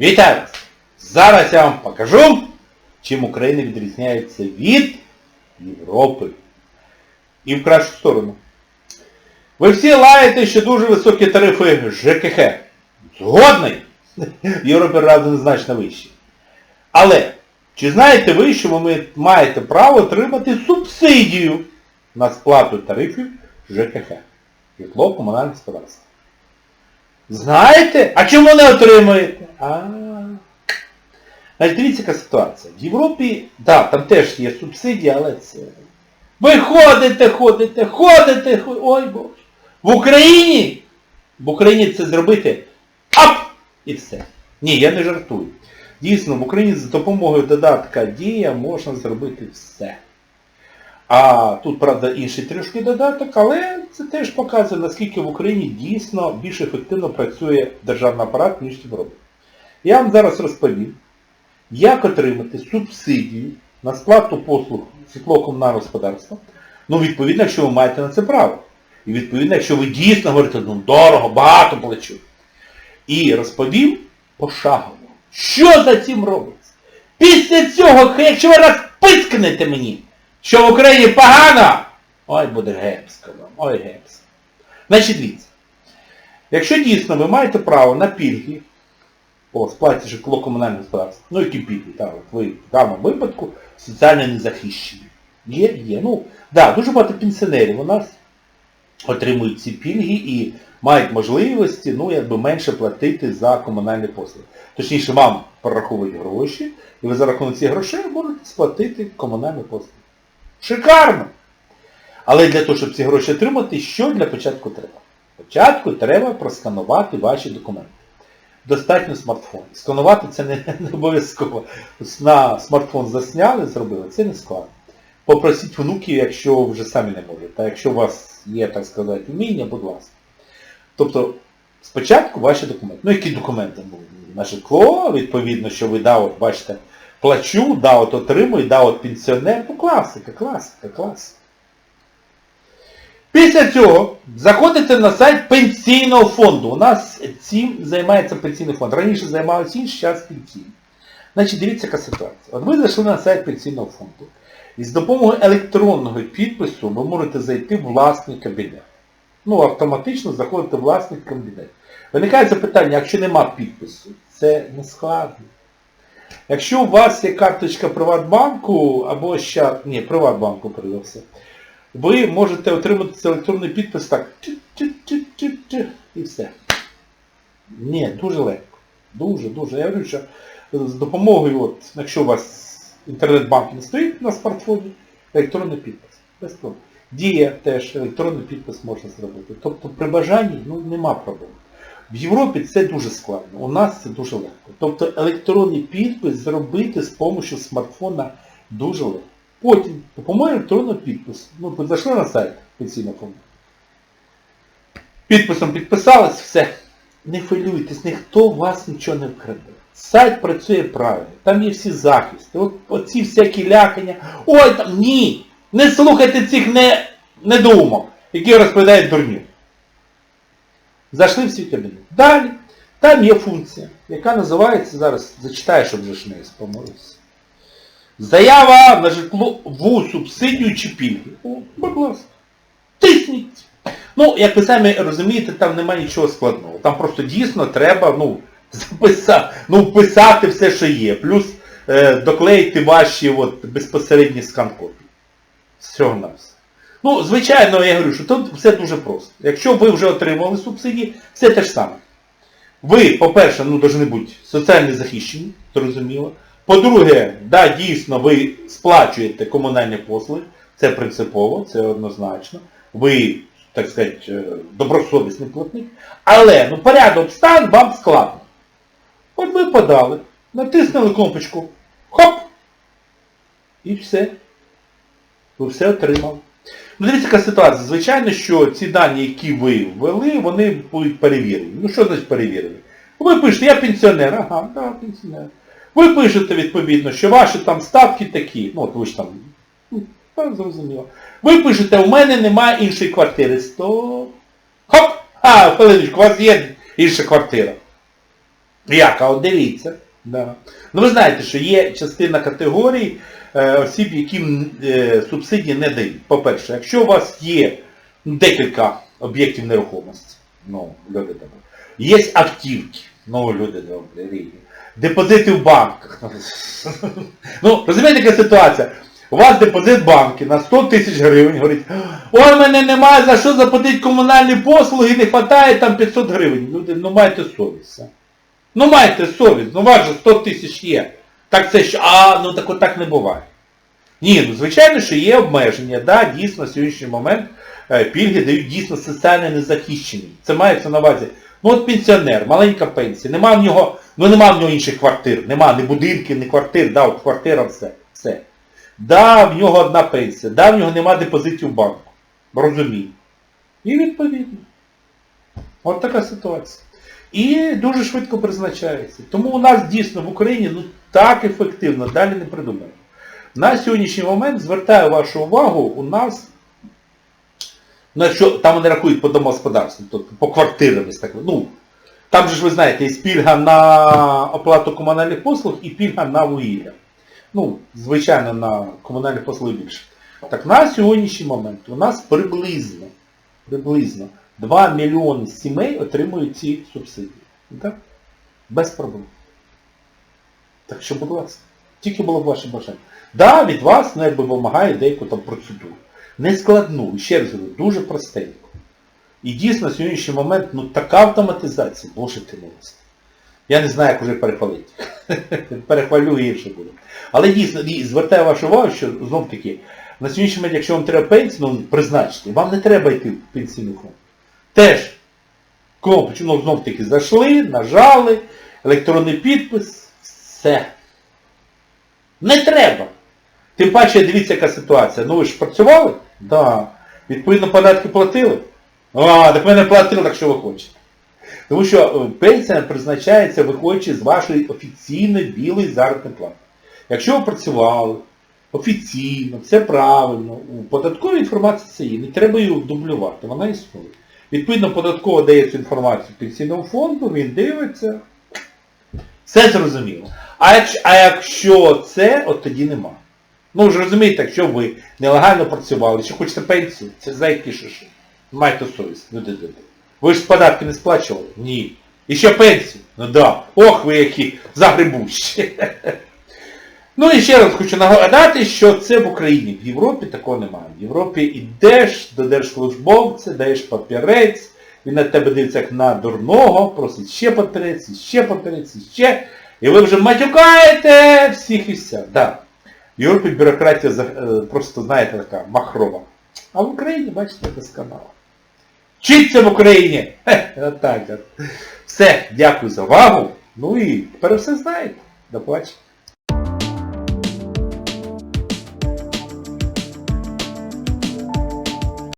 Вітаю! Зараз я вам покажу, чим Україна відрізняється від Європи. І в кращу сторону. Ви всі лаєте, що дуже високі тарифи ЖКХ. Згодний? В Європі разом значно вищі. Але, чи знаєте ви, що ви маєте право отримати субсидію на сплату тарифів ЖКХ? Житло комунальне господарство. Знаєте? А чому не отримуєте? А. Значить, дивіться, яка ситуація. В Європі, да, там теж є субсидії, але це... Ви ходите, ходите, ходите, ходите, ой боже. В Україні, в Україні це зробити ап! І все. Ні, я не жартую. Дійсно, в Україні за допомогою додатка Дія можна зробити все. А тут, правда, інший трішки додаток, але це теж показує, наскільки в Україні дійсно більш ефективно працює державний апарат, ніж Європі. Я вам зараз розповім, як отримати субсидію на сплату послуг житлово-комунального господарства. Ну, відповідно, якщо ви маєте на це право. І відповідно, якщо ви дійсно говорите, ну дорого, багато плачу. І розповім пошагово, що за цим робиться. Після цього, якщо ви розпискнете мені, що в Україні погано, ой, буде гепсько вам, ой гепсько. Значить, дивіться. Якщо дійсно ви маєте право на пільги по сплаті житлово-комунального господарства, ну які пільги, от ви в даному випадку соціально не захищені. Є, є. Ну, да, дуже багато пенсіонерів у нас отримують ці пільги і мають можливості, ну, якби менше платити за комунальні послуги. Точніше, вам прораховують гроші, і ви за рахунок цих грошей можете сплатити комунальні послуги. Шикарно! Але для того, щоб ці гроші отримати, що для початку треба? Спочатку треба просканувати ваші документи. Достатньо смартфон. Сканувати це не, не обов'язково. На смартфон засняли, зробили, це не складно. Попросіть внуків, якщо вже самі не можете. А якщо у вас є, так сказати, вміння, будь ласка. Тобто, спочатку ваші документи. Ну, які документи? Ну, На житло, відповідно, що ви да, бачите, плачу, да, от отримую, да, от пенсіонер. Ну, класика, класика, класика. Після цього заходите на сайт пенсійного фонду. У нас цим займається пенсійний фонд. Раніше займалися інші, зараз пенсійний. Значить, дивіться, яка ситуація. От ви зайшли на сайт пенсійного фонду. І з допомогою електронного підпису ви можете зайти в власний кабінет. Ну, автоматично заходите в власний кабінет. Виникає запитання, якщо нема підпису, це не складно. Якщо у вас є карточка Приватбанку, або ще, ні, Приватбанку передався, ви можете отримати електронний підпис так, і все. Ні, дуже легко. Дуже, дуже. Я говорю, що з допомогою, от, якщо у вас інтернет-банкінг стоїть на смартфоні, електронний підпис. Без проблем. Дія теж, електронний підпис можна зробити. Тобто при бажанні ну, нема проблем. В Європі це дуже складно, у нас це дуже легко. Тобто електронний підпис зробити з допомогою смартфона дуже легко. Потім, допомогою електронного підпису, ну, зайшли на сайт пенсійного фонду. Підписом підписались, все. Не хвилюйтесь, ніхто вас нічого не вкраде. Сайт працює правильно, там є всі захисти. От, оці всякі лякання. Ой, там ні! Не слухайте цих не, недоумок, які розповідають дурню. Зайшли в свій кабінет. Далі, там є функція, яка називається, зараз зачитаю, щоб ж не спомолився. Заява на житлову субсидію чи пільги. О, будь ласка. Тисніть. Ну, як ви самі розумієте, там немає нічого складного. Там просто дійсно треба, ну, записати, ну, вписати все, що є. Плюс е, доклеїти ваші от, безпосередні скан-копії. З цього на все. Ну, звичайно, я говорю, що тут все дуже просто. Якщо ви вже отримали субсидії, все те ж саме. Ви, по-перше, ну, повинні бути соціально захищені, зрозуміло. По-друге, да, дійсно, ви сплачуєте комунальні послуги, це принципово, це однозначно. Ви, так сказати, добросовісний платник. Але, ну, порядок стан вам складно. От ви подали, натиснули кнопочку, хоп! І все. Ви все отримали. Ну, дивіться, яка ситуація. Звичайно, що ці дані, які ви ввели, вони будуть перевірені. Ну що значить перевірені? Ви пишете, я пенсіонер, ага, да, пенсіонер. Ви пишете, відповідно, що ваші там ставки такі, ну от ви ж там, ну, так зрозуміло. Ви пишете, у мене немає іншої квартири. Стоп. Хоп! А, хвилиночку, у вас є інша квартира. Як? А от дивіться. Да. Ну ви знаєте, що є частина категорій осіб, яким е, субсидії не дають. По-перше, якщо у вас є декілька об'єктів нерухомості, ну, люди добрі, є автівки, ну, люди рідні, депозити в банках. Ну, розумієте, яка ситуація? У вас депозит банки на 100 тисяч гривень, говорить, ой, мене немає за що заплатити комунальні послуги, не вистачає там 500 гривень. Люди, ну майте совість. Ну майте совість, ну у вас же 100 тисяч є. Так це що, а, ну так отак не буває. Ні, ну звичайно, що є обмеження, да, дійсно, на сьогоднішній момент е, пільги дають дійсно соціально незахищені. Це мається на увазі. Ну от пенсіонер, маленька пенсія, нема в нього, ну нема в нього інших квартир, нема ні будинків, ні квартир, да, от квартира, все. все. Да, в нього одна пенсія, да, в нього нема депозитів в банку. Розумію. І відповідно. От така ситуація. І дуже швидко призначається. Тому у нас дійсно в Україні ну, так ефективно, далі не придумаємо. На сьогоднішній момент звертаю вашу увагу, у нас, ну якщо там вони рахують по домогосподарству, тобто по квартирам, ну, там же ж ви знаєте, є пільга на оплату комунальних послуг і пільга на вугілля. Ну, звичайно, на комунальні послуги більше. Так на сьогоднішній момент у нас приблизно, приблизно 2 мільйони сімей отримують ці субсидії. Так? Без проблем. Так що, будь ласка, тільки було б ваше бажання. Да, від вас ну, якби вимагає деяку там процедуру. Не складну, ще раз говорю, дуже простеньку. І дійсно на сьогоднішній момент ну така автоматизація, боже ти милости. Я не знаю, як вже перехвалити. Перехвалю гірше буде. Але дійсно, і звертаю вашу увагу, що знов таки, на сьогоднішній момент, якщо вам треба пенсію, ну призначте, вам не треба йти в пенсійний фонд. Теж кнопочку, знов таки зайшли, нажали, електронний підпис, все. Не треба. Тим паче, дивіться, яка ситуація. Ну ви ж працювали? Так. Да. Відповідно, податки платили? А, так ми не платили, так що ви хочете. Тому що е, пенсія призначається, виходячи з вашої офіційної білої заробітної плати. Якщо ви працювали офіційно, все правильно, у податковій інформації це є, не треба її дублювати, вона існує. Відповідно, податково дає цю інформацію пенсійному фонду, він дивиться. Все зрозуміло. А якщо, а якщо це, от тоді нема. Ну ж розумієте, якщо ви нелегально працювали, що хочете пенсію, це за які. Майте совість, люди. Ви ж податки не сплачували? Ні. І ще пенсію? Ну да. Ох ви які загребущі. Ну і ще раз хочу нагадати, що це в Україні. В Європі такого немає. В Європі йдеш до держслужбовця, даєш папірець, він на тебе дивиться як на дурного, просить ще папірець, ще папірець, ще. І ви вже матюкаєте всіх і вся. Да. В Європі бюрократія е, просто, знаєте, така махрова. А в Україні, бачите, досконало. Вчиться в Україні! Все, дякую за увагу. Ну і тепер все знаєте. До побачення.